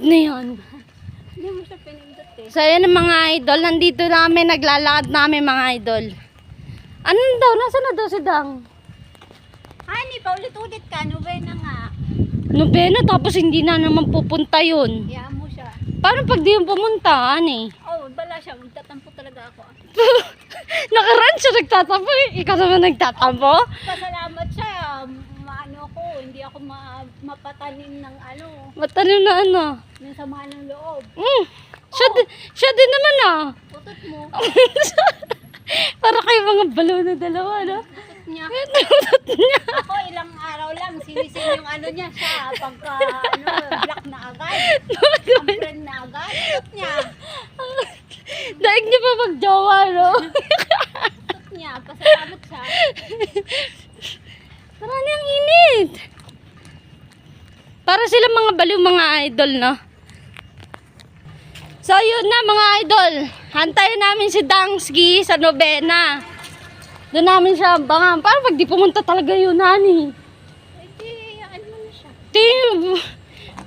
na yan. Hindi mo siya pinindot eh. So, ang mga idol. Nandito namin, naglalakad namin mga idol. Ano daw? Nasaan na daw si Dang? Honey, paulit-ulit ka. Novena nga. Nobena, tapos hindi na naman pupunta yun. Iyahan mo siya. Paano pag di yung pumunta, ani? Oh, bala siya. Magtatampo talaga ako. Nakaraan siya nagtatampo. Ikaw naman nagtatampo? Pasalamat siya. Maano ko. Hindi ako ma mapatanim ng ano. Matanim na ano? Ng sama ng loob. Mm. Siya, di- siya din naman ah. Putot mo. Para kayo mga balaw na dalawa, no? Putot niya. Tutot niya. Ako ilang araw lang. Sinisin yung ano niya siya. Pagka ano, black na agad. Friend na agad. Putot niya. Daig niya pa magjowa, no? Putot niya. Pasalamat siya. Para sila mga baliw mga idol, no? So, yun na mga idol. Hantayin namin si Dangsgi sa Novena. Doon namin siya abangan. Para pag di pumunta talaga yun, nani. Eh, di, ano na siya. Ting,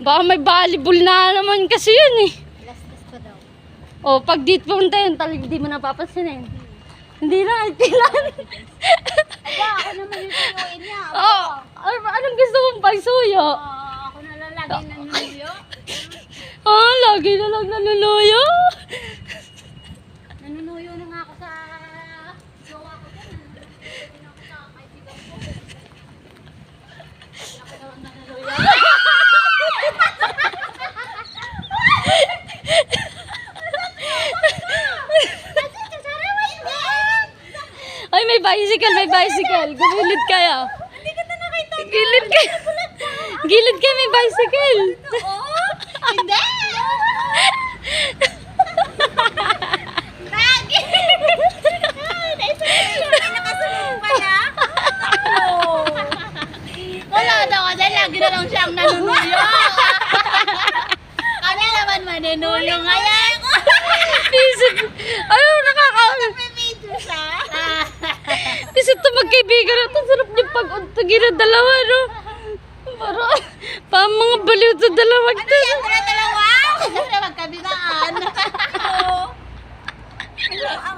baka may volleyball na naman kasi yun eh. Lastas pa daw. O, pag di pumunta yun, talaga di mo napapansinin. Hindi na, kailan. Aba, ako naman yung suyuin niya. Oh, ano, anong gusto mong pagsuyo? Ako na lang lagi na lang nanunuyo. Nanunuyo na nga ako sa jowa ko. Ay, may bicycle, may bicycle. Gumilid kayo. Hindi kita nakita. Gilid kayo. Bicycle. Oo? Hindi! Lagi! Na? Wala daw kasi lagi na lang siyang nanunuyo. Kami naman manunuyo ngayon. Isip, ano, nakaka... May video siya. Isip to magkaibigan na to. Sarap niyo pag-untugin ng dalawa, no? Para, pa mga baliw to dalawa. Ano yan? Dala-dalawa?